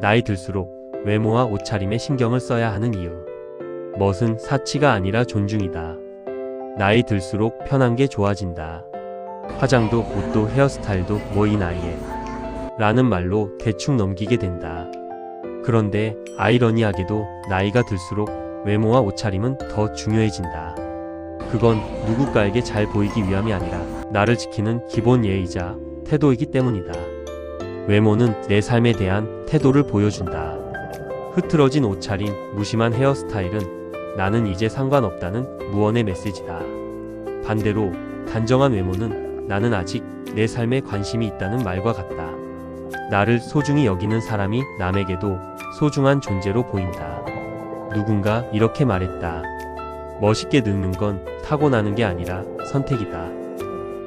나이 들수록 외모와 옷차림에 신경을 써야 하는 이유. 멋은 사치가 아니라 존중이다. 나이 들수록 편한 게 좋아진다. 화장도 옷도 헤어스타일도 뭐 이 나이에 라는 말로 대충 넘기게 된다. 그런데 아이러니하게도 나이가 들수록 외모와 옷차림은 더 중요해진다. 그건 누군가에게 잘 보이기 위함이 아니라 나를 지키는 기본 예의자 태도이기 때문이다. 외모는 내 삶에 대한 태도를 보여준다. 흐트러진 옷차림, 무심한 헤어스타일은 나는 이제 상관없다는 무언의 메시지다. 반대로 단정한 외모는 나는 아직 내 삶에 관심이 있다는 말과 같다. 나를 소중히 여기는 사람이 남에게도 소중한 존재로 보인다. 누군가 이렇게 말했다. 멋있게 늙는 건 타고나는 게 아니라 선택이다.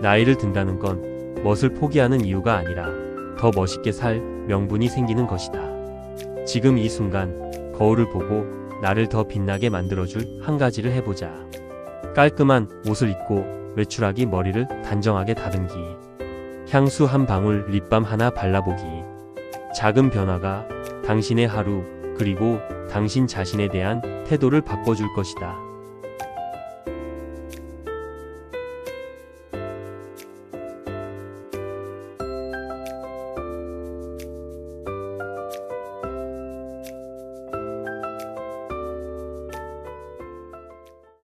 나이를 든다는 건 멋을 포기하는 이유가 아니라 더 멋있게 살 명분이 생기는 것이다. 지금 이 순간 거울을 보고 나를 더 빛나게 만들어줄 한 가지를 해보자. 깔끔한 옷을 입고 외출하기 머리를 단정하게 다듬기. 향수 한 방울 립밤 하나 발라보기. 작은 변화가 당신의 하루 그리고 당신 자신에 대한 태도를 바꿔줄 것이다.